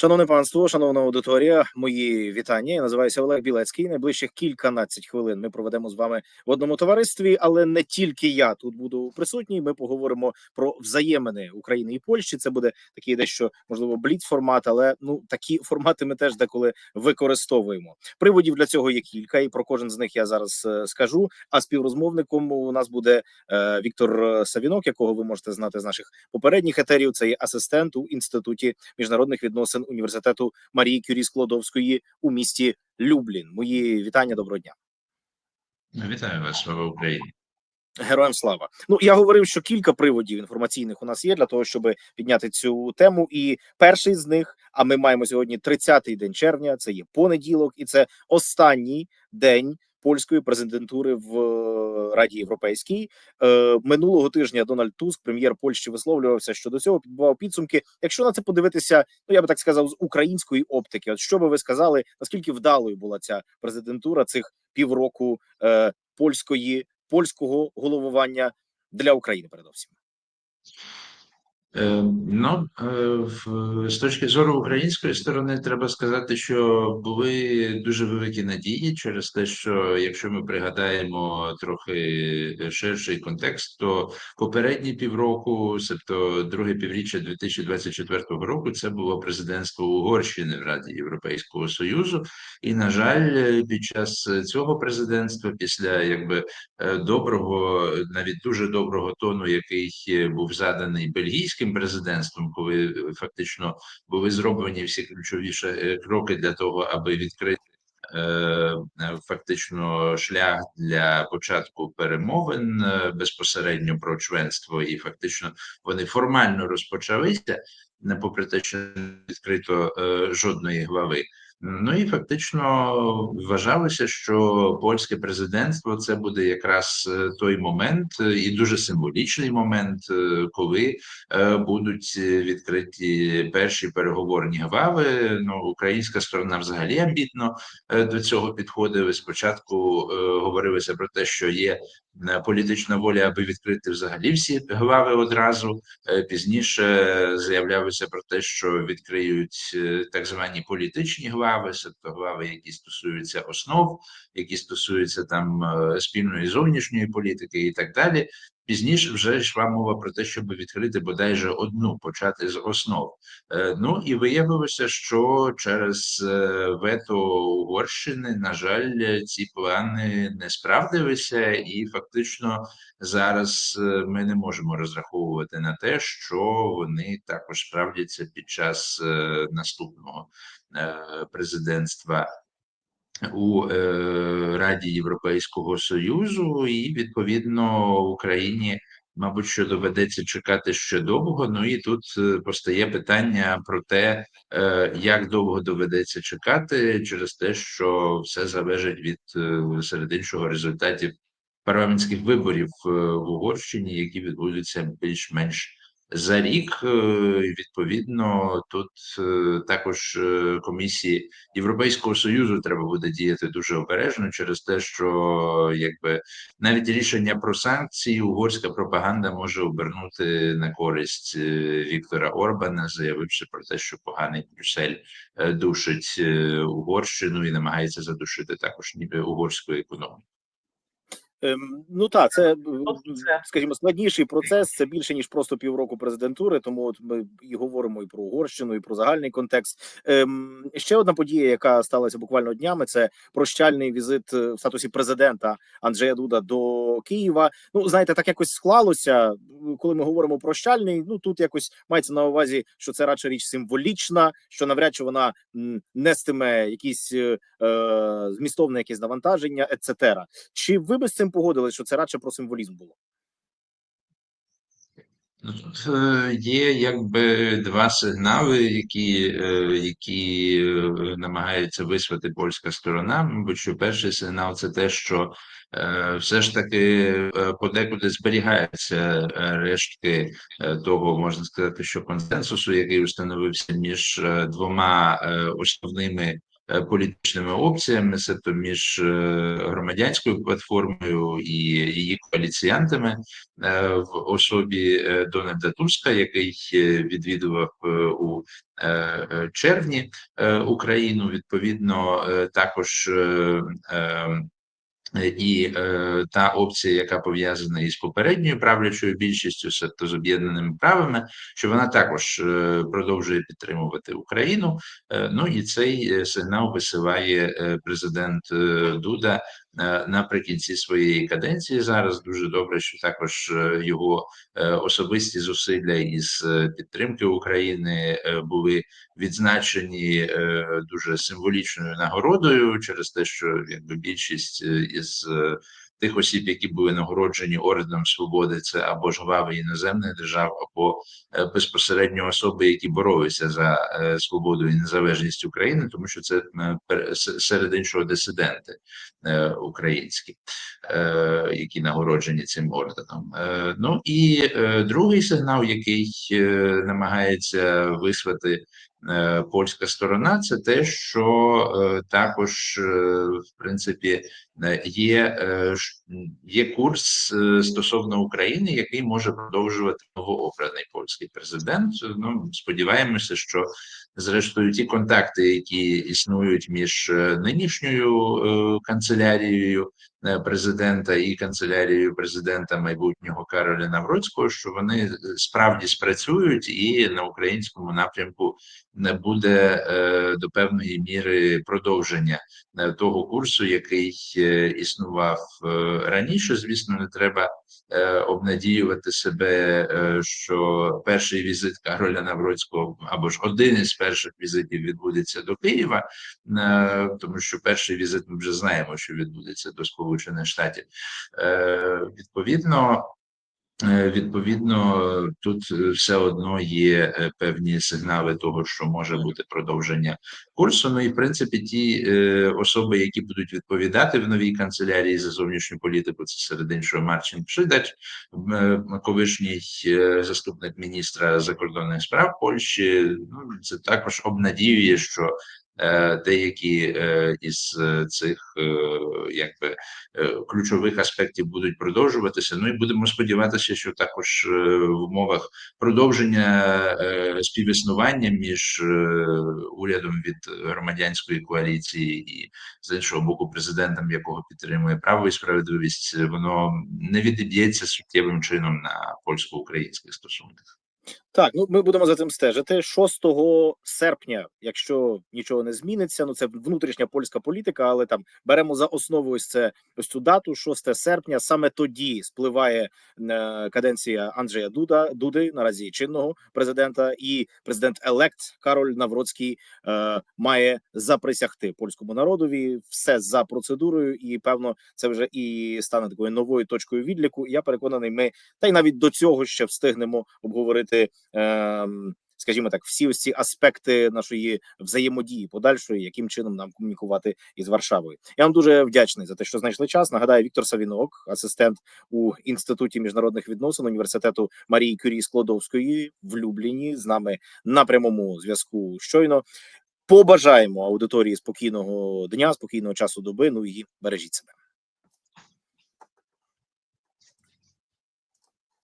Шановне панство, шановна аудиторія, мої вітання. Я називаюся Олег Білецький. Найближчих кільканадцять хвилин ми проведемо з вами в одному товаристві, але не тільки я тут буду присутній. Ми поговоримо про взаємини України і Польщі. Це буде такий дещо можливо бліц формат, але ну такі формати ми теж деколи використовуємо. Приводів для цього є кілька, і про кожен з них я зараз е, скажу. А співрозмовником у нас буде е, Віктор Савінок, якого ви можете знати з наших попередніх етерів. Це є асистент у інституті міжнародних відносин університету Марії Кюрі Склодовської у місті Люблін. Мої вітання, доброго дня. Вітаю вас, слава Україні. Героям слава. Ну я говорив, що кілька приводів інформаційних у нас є для того, щоб підняти цю тему. І перший з них, а ми маємо сьогодні 30-й день червня. Це є понеділок, і це останній день польської президентури в е, Раді Європейській. Е, минулого тижня Дональд Туск, прем'єр Польщі, висловлювався щодо цього, підбивав підсумки. Якщо на це подивитися, ну я би так сказав, з української оптики, от що би ви сказали, наскільки вдалою була ця президентура цих півроку е, польської польського головування для України, передовсім. Е, Ну е, з точки зору української сторони, треба сказати, що були дуже великі надії через те, що якщо ми пригадаємо трохи ширший контекст, то попередні півроку, тобто друге півріччя 2024 року, це було президентство Угорщини в Раді Європейського Союзу, і на жаль, під час цього президентства, після якби е, доброго, навіть дуже доброго тону, який був заданий бельгійським президентством, коли е, фактично були зроблені всі ключові кроки для того, аби відкрити. е, е, Фактично шлях для початку перемовин е, безпосередньо про членство, і фактично вони формально розпочалися, не попри те, що не відкрито е, жодної глави. Ну і фактично вважалося, що польське президентство це буде якраз е, той момент, е, і дуже символічний момент, е, коли е, будуть е, відкриті перші переговорні глави. Ну, українська сторона взагалі амбітно е, до цього підходили. Спочатку е, говорилося про те, що є е, політична воля, аби відкрити взагалі всі глави одразу. Е, Пізніше заявлялося про те, що відкриють е, так звані політичні глави, тобто глави, які стосуються основ, які стосуються там е, спільної зовнішньої політики і так далі. Пізніше вже йшла мова про те, щоб відкрити бодайже одну, почати з основ. Е, Ну і виявилося, що через е, вето Угорщини, на жаль, ці плани не справдилися, і фактично зараз е, ми не можемо розраховувати на те, що вони також справдяться під час наступного президентства у е, Раді Європейського Союзу, і відповідно Україні, мабуть, що доведеться чекати ще довго. Ну і тут е, постає питання про те, е, як довго доведеться чекати, через те, що все залежить від серед іншого результатів парламентських виборів в Угорщині, які відбудуться більш-менш за рік. Е, Відповідно, тут е, також е, комісії Європейського союзу треба буде діяти дуже обережно через те, що якби навіть рішення про санкції угорська пропаганда може обернути на користь Віктора Орбана, заявивши про те, що поганий Брюссель душить Угорщину і намагається задушити також ніби угорську економіку. Ем, ну так, це, е, скажімо, складніший процес. Це більше ніж просто півроку президентури. Тому от ми і говоримо і про Угорщину, і про загальний контекст. Ем, ще одна подія, яка сталася буквально днями, це прощальний візит е, в статусі президента Анджея Дуда до Києва. Ну знаєте, так якось склалося. Коли ми говоримо прощальний, ну тут якось мається на увазі, що це радше річ символічна, що навряд чи вона нестиме якісь е, е, змістовне якесь навантаження, ецетера. Чи ви би з цим погодились, що це радше про символізм було? Е, є якби два сигнали, які, е, які е, намагається вислати польська сторона. Мабуть, що перший сигнал це те, що все ж таки подекуди зберігаються рештки того, можна сказати, що консенсусу, який установився між двома основними політичними опціями, себто між е, громадянською платформою і її коаліціянтами е, в особі е, Дональда Туска, який е, відвідував е, у е, е, червні е, Україну. Відповідно, е, також е, е, і е, та опція, яка пов'язана із попередньою правлячою більшістю, тобто з об'єднаними правами, що вона також е, продовжує підтримувати Україну. Е, ну і цей е, сигнал висиває е, президент е, Дуда е, наприкінці своєї каденції. Зараз дуже добре, що також е, його е, особисті зусилля із е, підтримки України е, були відзначені е, дуже символічною нагородою через те, що якби більшість е, із е, тих осіб, які були нагороджені орденом свободи, це або ж глави іноземних держав, або е, безпосередньо особи, які боролися за е, свободу і незалежність України, тому що це е, серед іншого дисиденти українські, які нагороджені цим орденом. Ну і другий сигнал, який намагається вислати польська сторона, це те, що е, також, е, в принципі, е, є, е, є курс е, стосовно України, який може продовжувати новообраний польський президент. Ну сподіваємося, що зрештою ті контакти, які існують між е, нинішньою е, канцелярією е, президента і канцелярією президента майбутнього Кароля Навроцького, що вони справді спрацюють, і на українському напрямку не буде до певної міри продовження того курсу, який існував раніше. Звісно, не треба обнадіювати себе, що перший візит Кароля Навроцького або ж один із перших візитів відбудеться до Києва, е, тому що перший візит ми вже знаємо, що відбудеться до Сполучених Штатів. Е, Відповідно. Е, Відповідно, тут е, все одно є е, певні сигнали того, що може бути продовження курсу. Ну і в принципі, ті особи, які будуть відповідати в новій канцелярії за зовнішню політику, це серед іншого Марчин Пшидач, колишній заступник міністра закордонних справ Польщі. Ну це також обнадіює, що деякі е, із е, цих е, якби е, ключових аспектів будуть продовжуватися. Ну і будемо сподіватися, що також е, в умовах продовження е, співіснування між е, урядом від громадянської коаліції і з іншого боку, президентом, якого підтримує право і справедливість, е, воно не відіб'ється суттєвим чином на польсько-українських стосунках. Так, ну ми будемо за цим стежити. 6 серпня, якщо нічого не зміниться, ну це внутрішня польська політика, але там беремо за основу ось це ось цю дату, 6 серпня. Саме тоді спливає е, каденція Анджея Дуда Дуди, наразі чинного президента, і президент елект Кароль Навроцький е, має заприсягти польському народові все за процедурою, і певно, це вже і стане такою новою точкою відліку. Я переконаний, ми та й навіть до цього ще встигнемо обговорити. Ем, Скажімо так, всі ось ці аспекти нашої взаємодії подальшої, яким чином нам комунікувати із Варшавою. Я вам дуже вдячний за те, що знайшли час. Нагадаю, Віктор Савінок, асистент у інституті міжнародних відносин університету Марії Кюрі Склодовської в Любліні з нами на прямому зв'язку. Щойно побажаємо аудиторії спокійного дня, спокійного часу доби. Ну і бережіть себе.